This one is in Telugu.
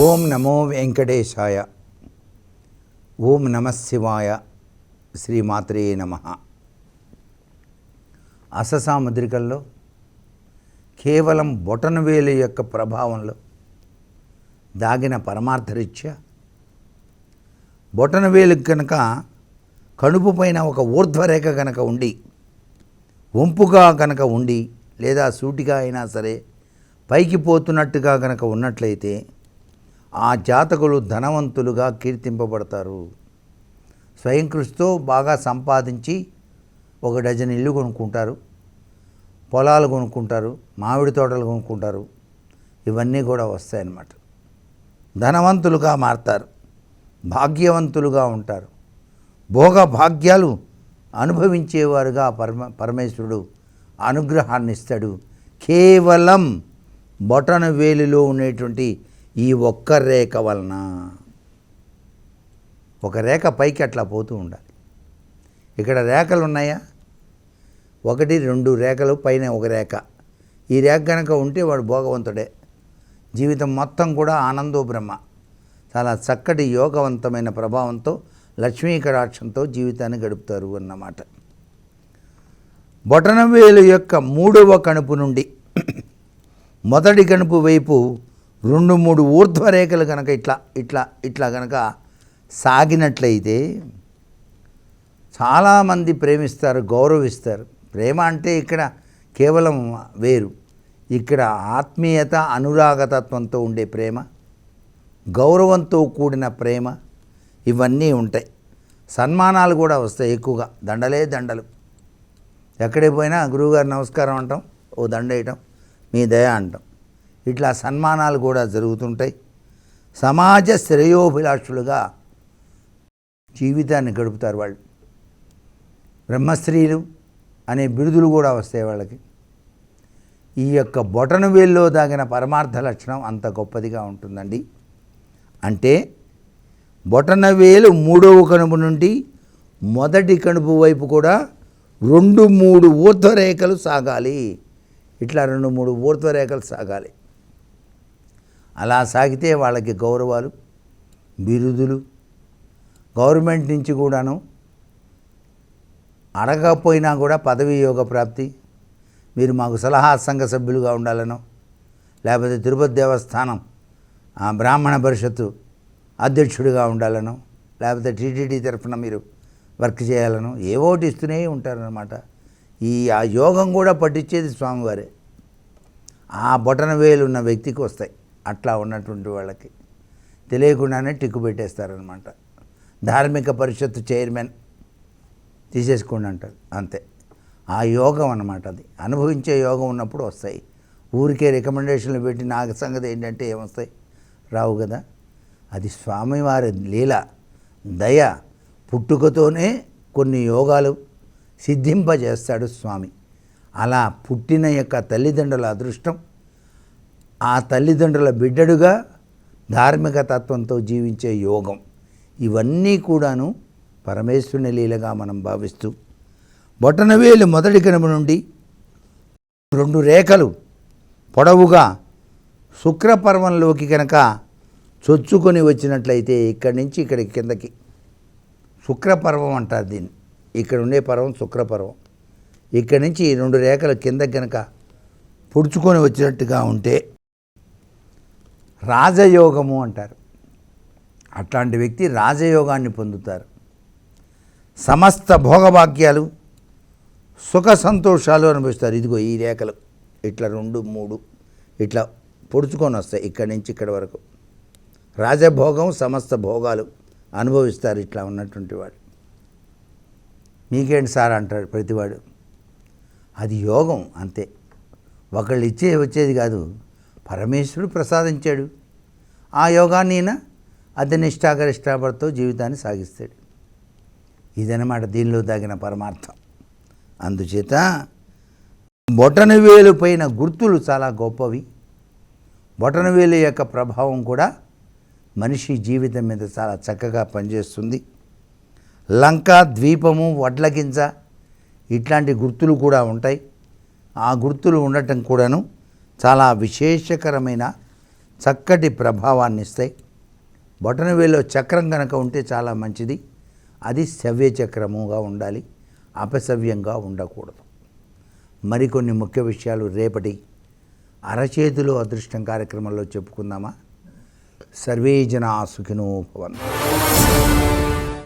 ఓం నమో వెంకటేశాయ. ఓం నమ శివాయ. శ్రీమాత్రే నమ. అససాముద్రికల్లో కేవలం బొటనవేలు యొక్క ప్రభావంలో దాగిన పరమార్థరీత్యా బొటనవేలు కనుక కడుపు పైన ఒక ఊర్ధ్వరేఖ కనుక ఉండి వంపుగా కనుక ఉండి లేదా సూటిగా అయినా సరే పైకి పోతున్నట్టుగా కనుక ఉన్నట్లయితే ఆ జాతకులు ధనవంతులుగా కీర్తింపబడతారు. స్వయం కృషితో బాగా సంపాదించి ఒక డజన్ ఇల్లు కొనుక్కుంటారు. పొలాలు కొనుక్కుంటారు. మామిడి తోటలు కొనుక్కుంటారు. ఇవన్నీ కూడా వస్తాయన్నమాట. ధనవంతులుగా మారతారు. భాగ్యవంతులుగా ఉంటారు. భోగ భాగ్యాలు అనుభవించేవారుగా పరమ పరమేశ్వరుడు అనుగ్రహాన్ని ఇస్తాడు కేవలం బొటన వేలిలో ఉండేటువంటి ఈ ఒక్క రేఖ వలన ఒక రేఖ పైకి అట్లా పోతూ ఉండాలి. ఇక్కడ రేఖలు ఉన్నాయా? ఒకటి రెండు రేఖలు పైన ఒక రేఖ. ఈ రేఖ కనుక ఉంటే వాడు భోగవంతుడే. జీవితం మొత్తం కూడా ఆనందో బ్రహ్మ. చాలా చక్కటి యోగవంతమైన ప్రభావంతో లక్ష్మీ కటాక్షంతో జీవితాన్ని గడుపుతారు అన్నమాట. బొటనవేలు యొక్క మూడవ కణుపు నుండి మొదటి కణుపు వైపు రెండు మూడు ఊర్ధ్వరేఖలు కనుక ఇట్లా ఇట్లా ఇట్లా కనుక సాగినట్లయితే చాలామంది ప్రేమిస్తారు గౌరవిస్తారు. ప్రేమ అంటే ఇక్కడ కేవలం వేరు. ఇక్కడ ఆత్మీయత అనురాగతత్వంతో ఉండే ప్రేమ గౌరవంతో కూడిన ప్రేమ ఇవన్నీ ఉంటాయి. సన్మానాలు కూడా వస్తాయి ఎక్కువగా. దండలే దండలు. ఎక్కడికి పోయినా గురువుగారు నమస్కారం అంటాం ఓ దండ వేయటం మీ దయ అంటాం. ఇట్లా సన్మానాలు కూడా జరుగుతుంటాయి. సమాజ శ్రేయోభిలాషులుగా జీవితాన్ని గడుపుతారు వాళ్ళు. బ్రహ్మశ్రీలు అనే బిరుదులు కూడా వస్తాయి వాళ్ళకి. ఈ యొక్క బొటనవేల్లో దాగిన పరమార్థ లక్షణం అంత గొప్పదిగా ఉంటుందండి. అంటే బొటన వేలు మూడవ కణుపు నుండి మొదటి కణుపు వైపు కూడా రెండు మూడు ఊర్ధ్వరేఖలు సాగాలి. ఇట్లా రెండు మూడు ఊర్ధ్వరేఖలు సాగాలి. అలా సాగితే వాళ్ళకి గౌరవాలు బిరుదులు. గవర్నమెంట్ నుంచి కూడాను అడగకపోయినా కూడా పదవీ యోగ ప్రాప్తి. మీరు మాకు సలహా సంఘ సభ్యులుగా ఉండాలనో లేకపోతే తిరుపతి దేవస్థానం ఆ బ్రాహ్మణ పరిషత్తు అధ్యక్షుడిగా ఉండాలనో లేకపోతే టీటీడీ తరఫున మీరు వర్క్ చేయాలనో ఏవోటి ఇస్తూనే ఉంటారనమాట ఈ ఆ యోగం కూడా పట్టించేది స్వామివారే. ఆ బొటన వేలు ఉన్న వ్యక్తికి వస్తాయి. అట్లా ఉన్నటువంటి వాళ్ళకి తెలియకుండానే టిక్కు పెట్టేస్తారనమాట ధార్మిక పరిషత్తు చైర్మన్ తీసేసుకోండి అంటారు అంతే. ఆ యోగం అన్నమాట అది. అనుభవించే యోగం ఉన్నప్పుడు వస్తాయి. ఊరికే రికమెండేషన్లు పెట్టి నాకు సంగతి ఏంటంటే ఏమొస్తాయి? రావు కదా. అది స్వామివారి లీల దయ పుట్టుకతోనే కొన్ని యోగాలు సిద్ధింపజేస్తాడు స్వామి. అలా పుట్టిన యొక్క తల్లిదండ్రుల అదృష్టం ఆ తల్లిదండ్రుల బిడ్డడుగా ధార్మిక తత్వంతో జీవించే యోగం. ఇవన్నీ కూడాను పరమేశ్వరుని లీలగా మనం భావిస్తూ బొటనవేలు మొదటి కనుమ నుండి రెండు రేఖలు పొడవుగా శుక్రపర్వంలోకి కనుక చొచ్చుకొని వచ్చినట్లయితే ఇక్కడి నుంచి ఇక్కడి కిందకి. శుక్రపర్వం అంటారు దీన్ని. ఇక్కడ ఉండే పర్వం శుక్రపర్వం. ఇక్కడి నుంచి రెండు రేఖలు కిందకి కనుక పొడుచుకొని వచ్చినట్టుగా ఉంటే రాజయోగము అంటారు. అట్లాంటి వ్యక్తి రాజయోగాన్ని పొందుతారు. సమస్త భోగభాగ్యాలు సుఖ సంతోషాలు అనుభవిస్తారు. ఇదిగో ఈ రేఖలు. ఇట్లా రెండు మూడు ఇట్లా పొడుచుకొని వస్తాయి ఇక్కడి నుంచి ఇక్కడి వరకు. రాజభోగం సమస్త భోగాలు అనుభవిస్తారు ఇట్లా ఉన్నటువంటి వాడు. మీకేంటి సార్ అంటాడు ప్రతివాడు? అది యోగం అంతే. ఒకళ్ళు ఇచ్చే వచ్చేది కాదు. పరమేశ్వరుడు ప్రసాదించాడు. ఆ యోగాన్ని ఈయన అతి నిష్ఠాగరిష్టాపడితో జీవితాన్ని సాగిస్తాడు. ఇదనమాట దీనిలో తగిన పరమార్థం. అందుచేత బొటనవేలు పైన గుర్తులు చాలా గొప్పవి. బొటనవేలు యొక్క ప్రభావం కూడా మనిషి జీవితం మీద చాలా చక్కగా పనిచేస్తుంది. లంక ద్వీపము వడ్లగింజ ఇట్లాంటి గుర్తులు కూడా ఉంటాయి. ఆ గుర్తులు ఉండటం కూడాను చాలా విశేషకరమైన చక్కటి ప్రభావాన్ని ఇస్తాయి బొటనవేలో చక్రం కనుక ఉంటే చాలా మంచిది. అది సవ్య చక్రముగా ఉండాలి. అపసవ్యంగా ఉండకూడదు. మరికొన్ని ముఖ్య విషయాలు రేపటి అరచేతిలో అదృష్టం కార్యక్రమంలో చెప్పుకుందామా? సర్వే జనా సుఖినో భవంతు.